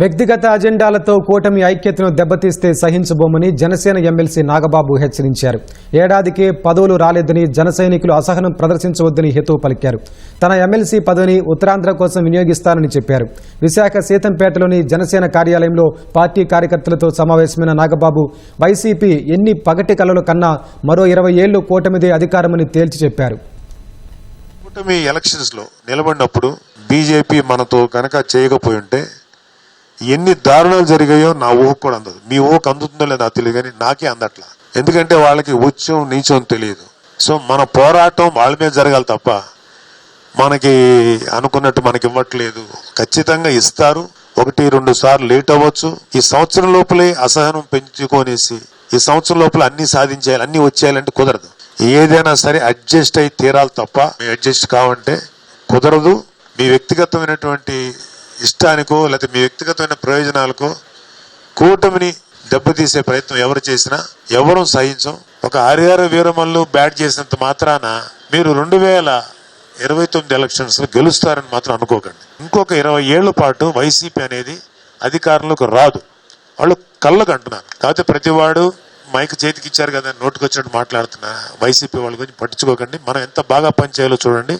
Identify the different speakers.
Speaker 1: వ్యక్తిగత అజెండాలతో కూటమి ఐక్యతను దెబ్బతీస్తే సహించబోమని జనసేన ఎమ్మెల్సీ నాగబాబు హెచ్చరించారు. ఏడాదికే పదవులు రాలేదని జనసైనికులు అసహనం ప్రదర్శించవద్దని హేతువు పలికారు. తన ఎమ్మెల్సీ పదవిని ఉత్తరాంధ్ర కోసం వినియోగిస్తానని చెప్పారు. విశాఖ సీతంపేటలోని జనసేన కార్యాలయంలో పార్టీ కార్యకర్తలతో సమావేశమైన నాగబాబు వైసీపీ ఎన్ని పగటి కలలు కన్నా మరో ఇరవై ఏళ్ళు కూటమిదే అధికారమని తేల్చి చెప్పారు.
Speaker 2: కూటమి ఎలక్షన్స్లో నిలబడినప్పుడు బీజేపీ మనతో కనుక చేయకపోయి ఉంటే ఎన్ని దారుణాలు జరిగాయో నా ఊహకు కూడా అందదు. మీ ఊహకు అందుతుందో లేదో నాకు తెలియదు కానీ నాకే అందట్లా. ఎందుకంటే వాళ్ళకి ఉచ్చం నీచం తెలియదు. సో మన పోరాటం వాళ్ళ మీద జరగాలి తప్ప మనకి అనుకున్నట్టు మనకి ఇవ్వట్లేదు. ఖచ్చితంగా ఇస్తారు. ఒకటి రెండు సార్లు లేట్ అవ్వచ్చు. ఈ సంవత్సరం లోపలే అసహనం పెంచుకొనేసి ఈ సంవత్సరం లోపల అన్ని సాధించేయాలి అన్ని వచ్చేయాలంటే కుదరదు. ఏదైనా సరే అడ్జస్ట్ అయి తీరాలి తప్ప అడ్జస్ట్ కావంటే కుదరదు. మీ వ్యక్తిగతమైనటువంటి ఇష్టానికో లేకపోతే మీ వ్యక్తిగతమైన ప్రయోజనాలకో కూటమిని దెబ్బతీసే ప్రయత్నం ఎవరు చేసినా ఎవరూ సహించం. ఒక హరిహర వీరమల్లు బ్యాట్ చేసినంత మాత్రాన మీరు రెండు వేల ఇరవై తొమ్మిది ఎలక్షన్స్లో గెలుస్తారని మాత్రం అనుకోకండి. ఇంకొక ఇరవై ఏళ్ళ పాటు వైసీపీ అనేది అధికారంలోకి రాదు. వాళ్ళు కళ్ళకు అంటున్నారు. కాకపోతే ప్రతివాడు మైక్ చేతికి ఇచ్చారు కదా నోటుకొచ్చినట్టు మాట్లాడుతున్నా. వైసీపీ వాళ్ళ గురించి పట్టించుకోకండి. మనం ఎంత బాగా పనిచేయాలో చూడండి.